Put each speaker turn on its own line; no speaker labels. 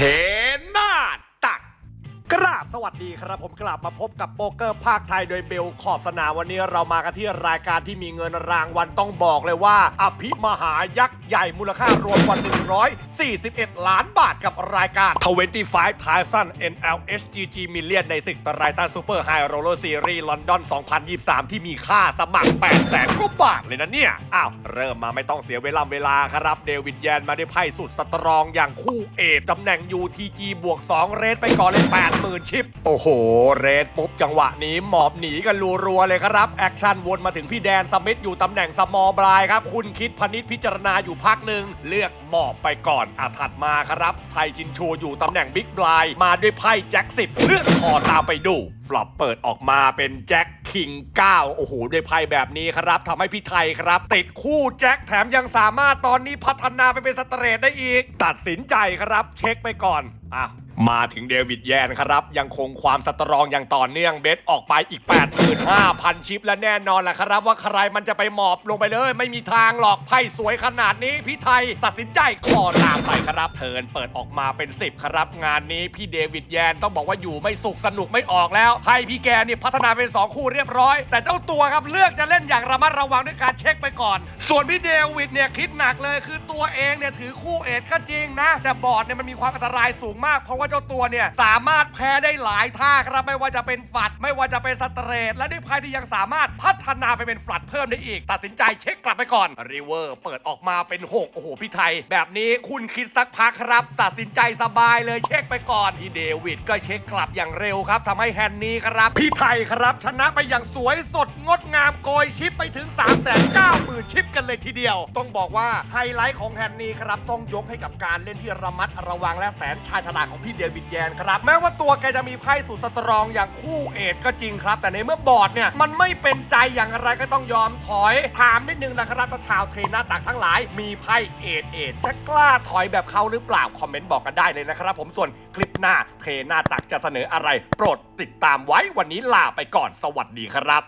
Hey. สวัสดีครับผมกลับมาพบกับโป๊กเกอร์ภาคไทยโดยเบลขอบสนามวันนี้เรามากันที่รายการที่มีเงินรางวัลต้องบอกเลยว่า อภิมหายักษ์ใหญ่มูลค่ารวมกว่า 141 ล้านบาทกับรายการ 25 t h a s a n NLHGG Million ในศึกตรายตันซูเปอร์ไฮโรลซีรีส์ลอนดอน 2023 ที่มีค่าสมัคร 8 แสนกว่าบาทเลยนะเนี่ย อ้าว เริ่มมาไม่ต้องเสียเวลาเวลาครับ เดวิดแยนมาได้ไพ่สุดสตรองอย่างคู่เอกตำแหน่ง UTG บวก2เรทไปก่อนเลย80,000ชิปโอ้โห เรทปุ๊บจังหวะนี้หมอบหนีกันรัวๆเลยครับ แอคชั่นวนมาถึงพี่แดนสมิธอยู่ตำแหน่งสมอลบลายครับ คุณคิดพนิษพิจารณาอยู่พักหนึ่งเลือกหมอบไปก่อนอะถัดมาครับ ไทยชินชูอยู่ตำแหน่งบิ๊กบลายมาด้วยไพ่แจ็คสิบเลือกคอตามไปดูฟลอปเปิดออกมาเป็นแจ็คคิง 9 โอ้โหด้วยไพ่แบบนี้ครับทำให้พี่ไทยครับ ติดคู่แจ็คแถมยังสามารถตอนนี้พัฒนาไปเป็นสเตรทได้อีก ตัดสินใจครับเช็คไปก่อนอะ มาถึงเดวิดแยนครับ ยังคงความสตรองอย่างต่อเนื่องเบสออกไปอีก 85,000 ชิปและแน่นอนแหละครับ ว่าใครมันจะไปหมอบลงไปเลย ไม่มีทางหรอกไพ่สวยขนาดนี้ พี่ไทยตัดสินใจคอตามไปครับเทินเปิดออกมาเป็น 10 ครับ งานนี้พี่เดวิดแยนต้องบอกว่าอยู่ไม่สุขสนุกไม่ออกแล้วไพ่พี่แกนี่พัฒนาเป็น 2 คู่เรียบร้อย แต่เจ้าตัวครับเลือกจะเล่นอย่างระมัดระวังด้วยการเช็คไปก่อน ส่วนพี่เดวิดเนี่ยคิดหนักเลย คือตัวเองเนี่ยถือคู่เอ็ดก็จริงนะ แต่บอร์ดเนี่ยมันมีความอันตรายสูงมากเพราะว่าเจ้าตัวเนี่ยสามารถแพ้ได้หลายท่าครับไม่ว่าจะเป็นฝัด ไม่ว่าจะเป็นสเตรทและด้วยไพ่ที่ยังสามารถพัฒนาไปเป็นฝัดเพิ่มได้อีก ตัดสินใจเช็คกลับไปก่อนริเวอร์เปิดออกมาเป็น 6 โอ้โหพี่ไทย แบบนี้คุณคิดสักพักครับ ตัดสินใจสบายเลยเช็คไปก่อนพี่เดวิดก็เช็คกลับอย่างเร็วครับทำให้แฮนนี้ครับ พี่ไทยครับ ชนะไปอย่างสวยสดงดงามโกยชิปไปถึง 3 9 0 0 0 0ชิปกันเลยทีเดียว ต้องบอกว่าไฮไลท์ของแฮนนี้ครับต้องยกให้กับการเล่นที่ระมัดระวังและแสนชาญฉลาดของพี่เดวิดแยนครับ แม้ว่าตัวแกจะมีไพ่สุดสตรองอย่างคู่เอทก็จริงครับ แต่ในเมื่อบอร์ดเนี่ยมันไม่เป็นใจอย่างไรก็ต้องยอมถอย ถามนิดนึงนะครับถ้าชาวเทรนหน้าตักทั้งหลาย มีไพ่เอทเอทจะกล้าถอยแบบเขาหรือเปล่าคอมเมนต์บอกกันได้เลยนะครับ ผมส่วนคลิปหน้าเทรนหน้าตักจะเสนออะไร โปรดติดตามไว้วันนี้ลาไปก่อนสวัสดีครับ